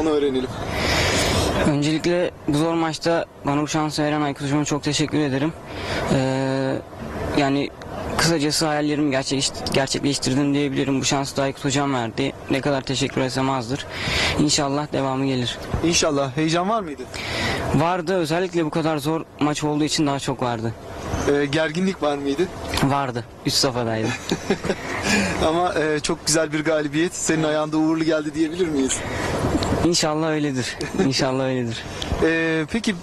onu öğrenelim. Öncelikle bu zor maçta bana bu şansı veren Aykut Hocam'a çok teşekkür ederim. Ee, yani kısacası hayallerimi gerçekleş- gerçekleştirdim diyebilirim. Bu şansı da Aykut Hocam verdi. Ne kadar teşekkür etsem azdır. İnşallah devamı gelir. İnşallah. Heyecan var mıydı? Vardı özellikle bu kadar zor maç olduğu için daha çok vardı. Ee, gerginlik var mıydı? Vardı. Üst safhadaydı. Ama e, çok güzel bir galibiyet. Senin ayağında uğurlu geldi diyebilir miyiz? İnşallah öyledir. İnşallah öyledir. Ee, peki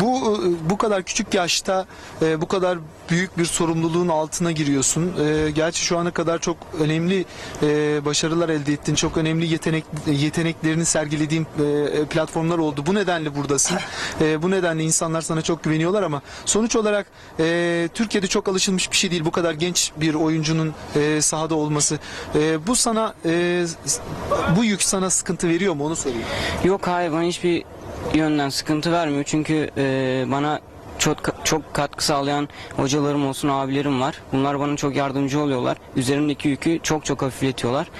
bu bu kadar küçük yaşta e, bu kadar büyük bir sorumluluğun altına giriyorsun. E, gerçi şu ana kadar çok önemli e, başarılar elde ettin. Çok önemli yetenek yeteneklerini sergilediğin e, platformlar oldu. Bu nedenle buradasın. E, bu nedenle insanlar sana çok güveniyorlar ama sonuç olarak e, Türkiye'de çok alışılmış bir şey değil. Bu kadar genç bir oyuncunun e, sahada olması. E, bu sana e, bu yük sana sıkıntı veriyor mu onu sorayım. Yok hayır bana hiçbir yönden sıkıntı vermiyor çünkü e, bana çok çok katkı sağlayan hocalarım olsun abilerim var. Bunlar bana çok yardımcı oluyorlar. Üzerimdeki yükü çok çok hafifletiyorlar.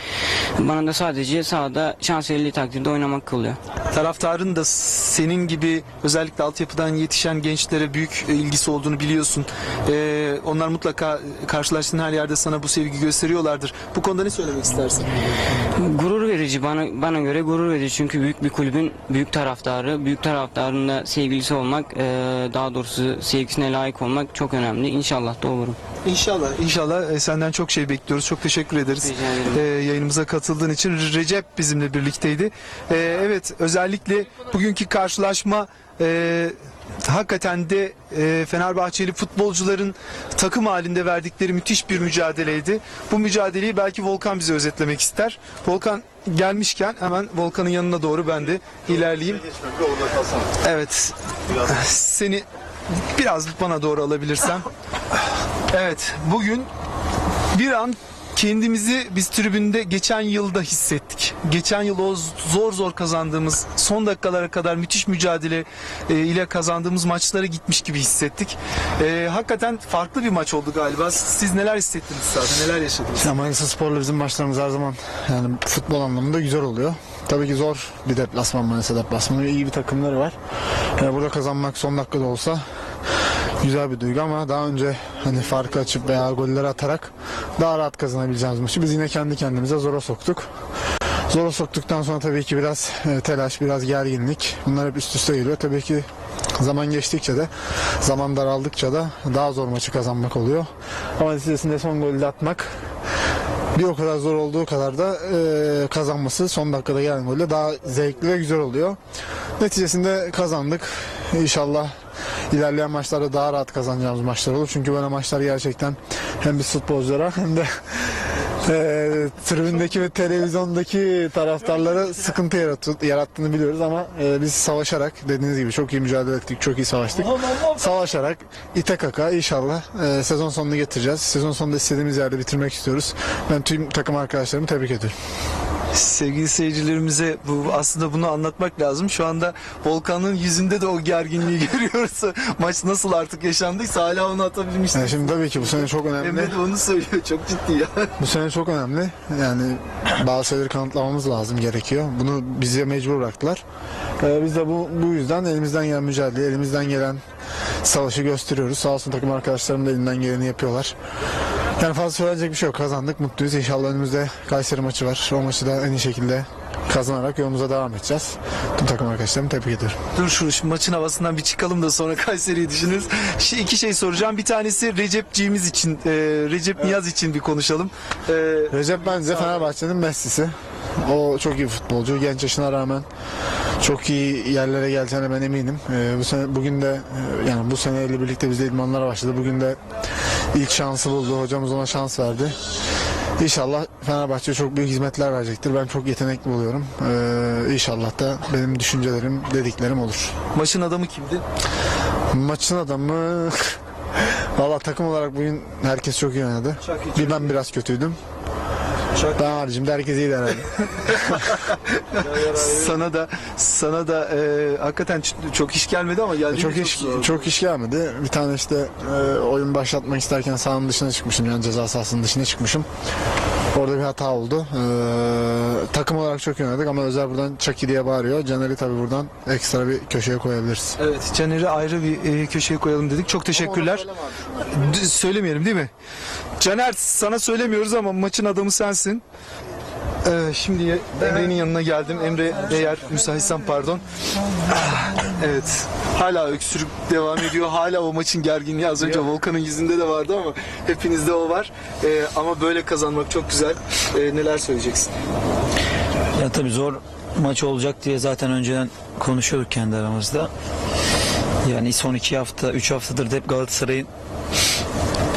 Bana da sadece sahada şans verildiği takdirde oynamak kalıyor. Taraftarın da senin gibi özellikle altyapıdan yetişen gençlere büyük ilgisi olduğunu biliyorsun. Ee, onlar mutlaka karşılaştığın her yerde sana bu sevgi gösteriyorlardır. Bu konuda ne söylemek istersin? Gurur verici bana bana göre gurur verici çünkü büyük bir kulübün büyük taraftarı, büyük taraftarın da sevgilisi olmak, e, daha doğrusu sevgisine layık olmak çok önemli. İnşallah da olurum. İnşallah. İnşallah e, senden çok şey bekliyoruz. Çok teşekkür ederiz. Ee, yayınımıza katıldığın için Recep bizimle birlikteydi. Ee, evet özellikle bugünkü karşılaşma e, hakikaten de e, Fenerbahçeli futbolcuların takım halinde verdikleri müthiş bir mücadeleydi. Bu mücadeleyi belki Volkan bize özetlemek ister. Volkan gelmişken hemen Volkan'ın yanına doğru ben de ilerleyeyim. Evet. Seni biraz bana doğru alabilirsem. Evet. Bugün bir an kendimizi biz tribünde geçen yılda hissettik. Geçen yıl o zor zor kazandığımız son dakikalara kadar müthiş mücadele e, ile kazandığımız maçlara gitmiş gibi hissettik. E, hakikaten farklı bir maç oldu galiba. Siz neler hissettiniz sahada? Neler yaşadınız? Ya Manisa Spor'la bizim maçlarımız her zaman yani futbol anlamında güzel oluyor. Tabii ki zor bir deplasman Manisa deplasmanı. İyi bir takımları var. Yani burada kazanmak son dakikada olsa güzel bir duygu ama daha önce hani farkı açıp veya golleri atarak daha rahat kazanabileceğimiz maçı biz yine kendi kendimize zora soktuk. Zora soktuktan sonra tabii ki biraz e, telaş, biraz gerginlik. Bunlar hep üst üste geliyor. Tabii ki zaman geçtikçe de, zaman daraldıkça da daha zor maçı kazanmak oluyor. Ama neticesinde son golü atmak bir o kadar zor olduğu kadar da e, kazanması son dakikada gelen golle daha zevkli ve güzel oluyor. Neticesinde kazandık. İnşallah ilerleyen maçlarda daha rahat kazanacağımız maçlar olur. Çünkü böyle maçlar gerçekten hem biz futbolculara hem de e, tribündeki ve televizyondaki taraftarlara sıkıntı yarattı, yarattığını biliyoruz ama e, biz savaşarak dediğiniz gibi çok iyi mücadele ettik, çok iyi savaştık. Savaşarak ite kaka inşallah e, sezon sonunu getireceğiz. Sezon sonunda istediğimiz yerde bitirmek istiyoruz. Ben tüm takım arkadaşlarımı tebrik ediyorum. Sevgili seyircilerimize bu aslında bunu anlatmak lazım. Şu anda Volkan'ın yüzünde de o gerginliği görüyoruz. Maç nasıl artık yaşandıysa hala onu atabilmiştik. Yani şimdi tabii ki bu sene çok önemli. Emre de onu söylüyor. Çok ciddi ya. Bu sene çok önemli. Yani bazı şeyleri kanıtlamamız lazım gerekiyor. Bunu bize mecbur bıraktılar. Ee, biz de bu, bu yüzden elimizden gelen mücadele, elimizden gelen savaşı gösteriyoruz. Sağ olsun takım arkadaşlarım da elinden geleni yapıyorlar. Yani fazla söyleyecek bir şey yok. Kazandık, mutluyuz. İnşallah önümüzde Kayseri maçı var. O maçı da en iyi şekilde kazanarak yolumuza devam edeceğiz. Tüm takım arkadaşlarımı tebrik ediyorum. Dur şu, şu maçın havasından bir çıkalım da sonra Kayseri'yi düşünürüz. Şey, iki şey soracağım. Bir tanesi Recepciğimiz için, e, Recep Niyaz için bir konuşalım. E, Recep bence Fenerbahçe'nin Messi'si. O çok iyi futbolcu. Genç yaşına rağmen çok iyi yerlere geleceğine ben eminim. Ee, bu sene bugün de e, yani bu seneyle birlikte biz de idmanlara başladı. Bugün de ilk şansı buldu. Hocamız ona şans verdi. İnşallah Fenerbahçe çok büyük hizmetler verecektir. Ben çok yetenekli buluyorum. Ee, inşallah da benim düşüncelerim, dediklerim olur. maçın adamı kimdi? Maçın adamı Valla takım olarak bugün herkes çok iyi oynadı. Bir ben biraz kötüydüm. Ben haricimde herkes iyiydi herhalde. Sana da sana da e, hakikaten çok iş gelmedi ama geldi. çok iş çok iş gelmedi. Bir tane işte e, oyun başlatmak isterken sahanın dışına çıkmışım. Yani ceza sahasının dışına çıkmışım. Orada bir hata oldu. E, takım olarak çok iyi oynadık ama Özer buradan Çaki diye bağırıyor. Caner'i tabii buradan ekstra bir köşeye koyabiliriz. Evet, Caner'i ayrı bir e, köşeye koyalım dedik. Çok teşekkürler. Söylemeyelim değil mi? Caner sana söylemiyoruz ama maçın adamı sensin. Ee, şimdi Emre'nin yanına geldim. Emre eğer müsaitsen pardon. Ah, Evet. Hala öksürük devam ediyor. Hala o maçın gerginliği az önce Volkan'ın yüzünde de vardı ama hepinizde o var. Ee, ama böyle kazanmak çok güzel. Ee, neler söyleyeceksin? Ya tabii zor maç olacak diye zaten önceden konuşuyorduk kendi aramızda. Yani son iki hafta, üç haftadır hep Galatasaray'ın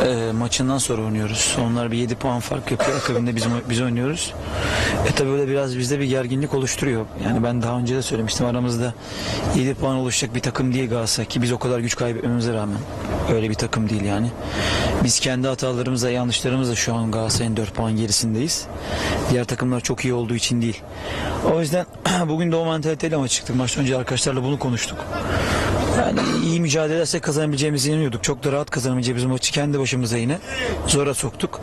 e, maçından sonra oynuyoruz. Onlar bir 7 puan fark yapıyor. Akabinde biz, biz oynuyoruz. E tabii öyle biraz bizde bir gerginlik oluşturuyor. Yani ben daha önce de söylemiştim aramızda 7 puan oluşacak bir takım değil Galatasaray ki biz o kadar güç kaybetmemize rağmen öyle bir takım değil yani. Biz kendi hatalarımızla yanlışlarımızla şu an Galatasaray'ın 4 puan gerisindeyiz. Diğer takımlar çok iyi olduğu için değil. O yüzden bugün de o mentaliteyle ama çıktık. Maçtan önce arkadaşlarla bunu konuştuk. Yani iyi mücadele edersek kazanabileceğimize inanıyorduk. Çok da rahat kazanabileceğimiz maçı kendi başımıza yine zora soktuk.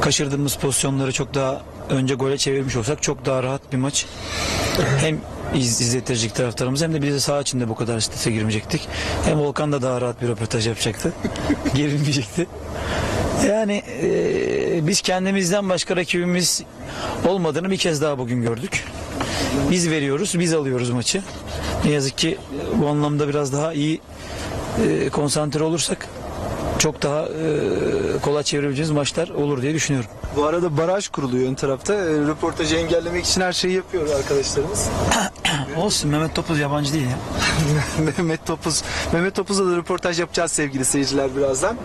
Kaçırdığımız pozisyonları çok daha önce gole çevirmiş olsak çok daha rahat bir maç. Hem iz, izlettirecek taraftarımız hem de biz de saha içinde bu kadar strese girmeyecektik. Hem Volkan da daha rahat bir röportaj yapacaktı. Gerilmeyecekti. Yani eee, biz kendimizden başka rakibimiz olmadığını bir kez daha bugün gördük. Biz veriyoruz, biz alıyoruz maçı. Ne yazık ki bu anlamda biraz daha iyi eee, konsantre olursak çok daha eee, kolay çevirebileceğimiz maçlar olur diye düşünüyorum. Bu arada baraj kuruluyor ön tarafta. Ee, röportajı engellemek için her şeyi yapıyor arkadaşlarımız. Olsun Mehmet Topuz yabancı değil ya. Mehmet Topuz. Mehmet Topuz'la da röportaj yapacağız sevgili seyirciler birazdan.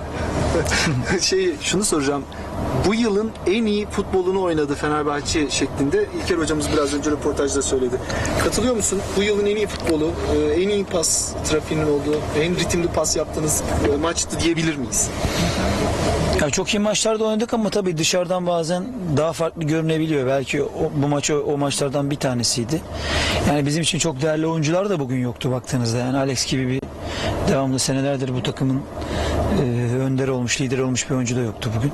şey şunu soracağım. Bu yılın en iyi futbolunu oynadı Fenerbahçe şeklinde. İlker hocamız biraz önce röportajda söyledi. Katılıyor musun? Bu yılın en iyi futbolu, e, en iyi pas trafiğinin olduğu, en ritimli pas yaptığınız e, maçtı diyebilir miyiz? Ya çok iyi maçlarda oynadık ama tabii dışarıdan bazen daha farklı görünebiliyor. Belki o, bu maç o, o maçlardan bir tanesiydi. Yani bizim için çok değerli oyuncular da bugün yoktu baktığınızda. Yani Alex gibi bir devamlı senelerdir bu takımın e, önderi olmuş, lider olmuş bir oyuncu da yoktu bugün.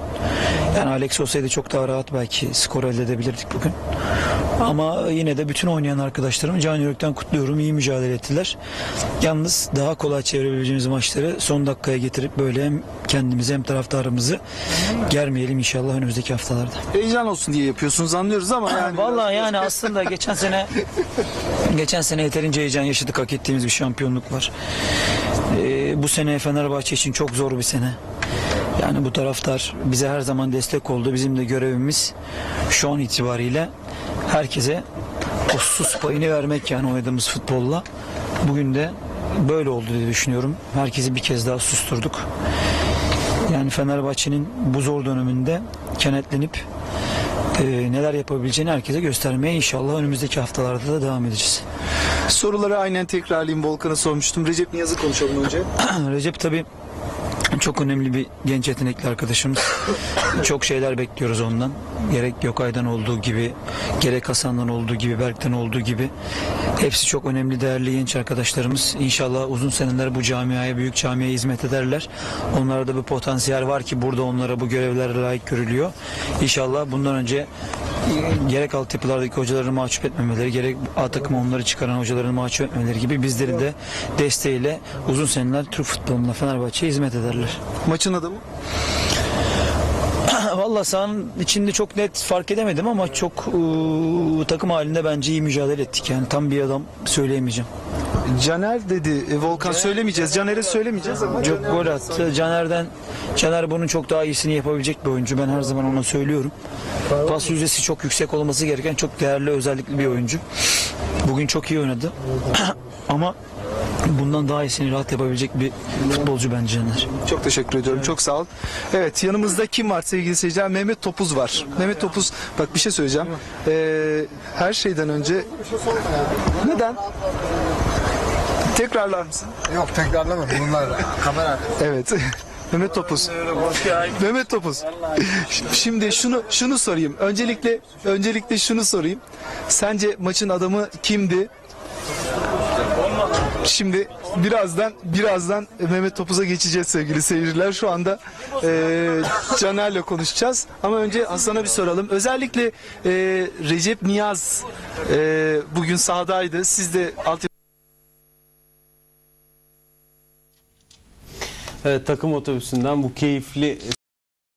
Yani Alex olsaydı çok daha rahat belki skor elde edebilirdik bugün. Ama yine de bütün oynayan arkadaşlarımı can yürekten kutluyorum. İyi mücadele ettiler. Yalnız daha kolay çevirebileceğimiz maçları son dakikaya getirip böyle hem kendimizi hem taraftarımızı germeyelim inşallah önümüzdeki haftalarda. Heyecan olsun diye yapıyorsunuz anlıyoruz ama yani Vallahi yani aslında geçen sene geçen sene yeterince heyecan yaşadık hak ettiğimiz bir şampiyonluk var. Ee, bu sene Fenerbahçe için çok zor bir sene. Yani bu taraftar bize her zaman destek oldu. Bizim de görevimiz şu an itibariyle herkese o sus payını vermek yani oynadığımız futbolla. Bugün de böyle oldu diye düşünüyorum. Herkesi bir kez daha susturduk. Yani Fenerbahçe'nin bu zor döneminde kenetlenip e, neler yapabileceğini herkese göstermeye inşallah önümüzdeki haftalarda da devam edeceğiz. Soruları aynen tekrarlayayım Volkan'a sormuştum. Recep Niyaz'ı konuşalım önce. Recep tabi çok önemli bir genç yetenekli arkadaşımız. Çok şeyler bekliyoruz ondan. Gerek Gökay'dan olduğu gibi, gerek Hasan'dan olduğu gibi, Berk'ten olduğu gibi. Hepsi çok önemli, değerli genç arkadaşlarımız. İnşallah uzun seneler bu camiaya, büyük camiaya hizmet ederler. Onlarda bir potansiyel var ki burada onlara bu görevlere layık görülüyor. İnşallah bundan önce gerek altyapılardaki hocalarını mahcup etmemeleri, gerek A takımı onları çıkaran hocalarını mahcup etmemeleri gibi bizlerin de desteğiyle uzun seneler Türk futboluna Fenerbahçe'ye hizmet ederler. Maçın adamı. Valla sahanın içinde çok net fark edemedim ama çok ıı, takım halinde bence iyi mücadele ettik. Yani tam bir adam söyleyemeyeceğim. Caner dedi. E, Volkan söylemeyeceğiz. Caner'e söylemeyeceğiz ama. Çok gol attı. Caner'den Caner bunun çok daha iyisini yapabilecek bir oyuncu. Ben her zaman ona söylüyorum. Pas yüzdesi çok yüksek olması gereken çok değerli özellikli bir oyuncu. Bugün çok iyi oynadı. ama bundan daha iyisini rahat yapabilecek bir futbolcu bence Caner. Çok teşekkür ediyorum. Çok sağ ol. Evet yanımızda kim var sevgili seyirciler? Mehmet Topuz var. Mehmet Topuz bak bir şey söyleyeceğim. Ee, her şeyden önce neden? Tekrarlar mısın? Yok tekrarlama bunlar kamera. Evet. Mehmet Topuz. Mehmet Topuz. Şimdi şunu şunu sorayım. Öncelikle öncelikle şunu sorayım. Sence maçın adamı kimdi? Şimdi birazdan birazdan Mehmet Topuz'a geçeceğiz sevgili seyirciler. Şu anda e, Caner'le konuşacağız. Ama önce Hasan'a bir soralım. Özellikle e, Recep Niyaz e, bugün sahadaydı. Siz de alt Evet, takım otobüsünden bu keyifli